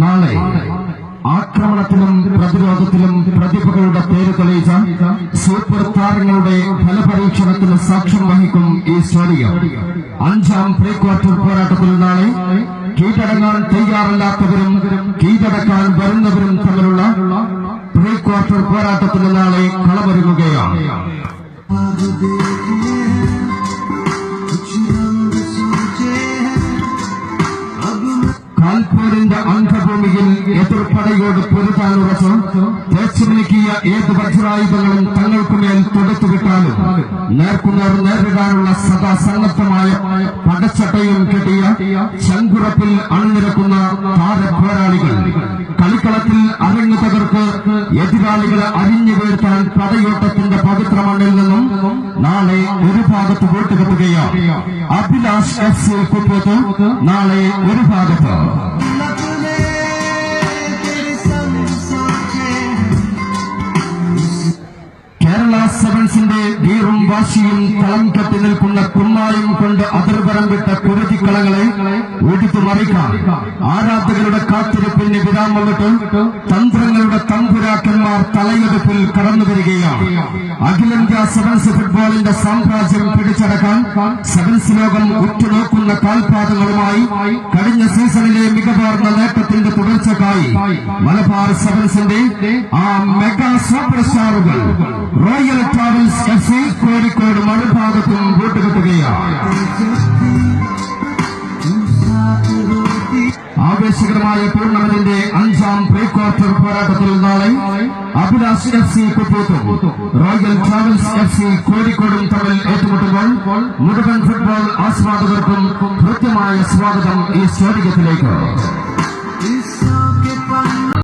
നാളെ ആക്രമണത്തിലും പ്രതിരോധത്തിലും പ്രതിഭകളുടെ പേര് തെളിയിച്ച സൂപ്പർ താരങ്ങളുടെ ഫലപരീക്ഷണത്തിന് സാക്ഷ്യം വഹിക്കും ഈ സ്റ്റേഡിയം. അഞ്ചാം പ്രീക്വാർട്ടർ പോരാട്ടത്തിൽ നാളെ കീഴടങ്ങാൻ തയ്യാറല്ലാത്തവരും കീഴടക്കാൻ വരുന്നവരും തമ്മിലുള്ള പ്രീക്വാർട്ടർ പോരാട്ടത്തിന് നാളെ കളമൊരുങ്ങുകയാണ്. കാൽപോരിന്റെ അംഗഭൂമിയിൽ എതിർപ്പടയോട് പൊരുതാനുറച്ച് തേച്ചുമിനുക്കിയ ഏത് വജ്രായുധങ്ങളും തങ്ങൾക്കുമേൽ തുടച്ചുവിട്ടാലും നേർക്കുനേർ നേരിടാനുള്ള സദാസന്നദ്ധമായ പടച്ചട്ടയും കെട്ടിയ ചങ്കുറപ്പിൽ അണിനിരക്കുന്ന എതിരാളികളെ അരിഞ്ഞു വീഴ്ത്താൻ പടയോട്ടത്തിന്റെ പവിത്ര മണ്ണിൽ നിന്നും നാളെ ഒരു ഭാഗത്ത് വോട്ടുകെട്ടുകയാണ് അഭിലാഷ് എഫ് സി കുപ്പത്ത് നാളെ ഒരു ഭാഗത്ത്. കേരള സെവൻസിന്റെ വീറും വാശിയും തളം കെട്ടി നിൽക്കുന്ന കുമ്മായും കൊണ്ട് അതിർപരം വിട്ട കുരുതിക്കളങ്ങളെ ഒഴുത്തു മറിക്കാം. ആരാധകരുടെ കാത്തിരിപ്പിന് വിരാമം വന്നിട്ട് തന്ത്രങ്ങളുടെ തമ്പുരാക്കന്മാർ തലയെടുപ്പിൽ കടന്നു വരികയാണ്. അഖിലേന്ത്യാ സെവൻസ് ഫുട്ബോളിന്റെ സാമ്രാജ്യം പിടിച്ചടക്കാൻ സെവൻസ് ലോകം ഉറ്റുനോക്കുന്ന കാൽപാദങ്ങളുമായി കഴിഞ്ഞ സീസണിലെ മികവാർന്ന നേട്ടത്തിന്റെ തുടർച്ചക്കായി മലബാർ സെവൻസിന്റെ ആ mega super സ്റ്റാറുകൾ royal travels F C Kozhikode മറുഭാഗത്തും കൂട്ടുകെട്ടുകയാണ് ആവേശകരമായ ടൂർണമെന്റിന്റെ അഞ്ചാം പ്രീ ക്വാർട്ടർ പോരാട്ടത്തിൽ നാളെ അഭിലാഷ് എഫ് സി കുപ്പൂത്തും റോയൽ ട്രാവൽസ് എഫ് സി കോഴിക്കോടും തമ്മിൽ ഏറ്റുമുട്ടുമ്പോൾ മുഴുവൻ ഫുട്ബോൾ ആസ്വാദകർക്കും കൃത്യമായ സ്വാഗതം ഈ സ്റ്റേഡിയത്തിലേക്ക്.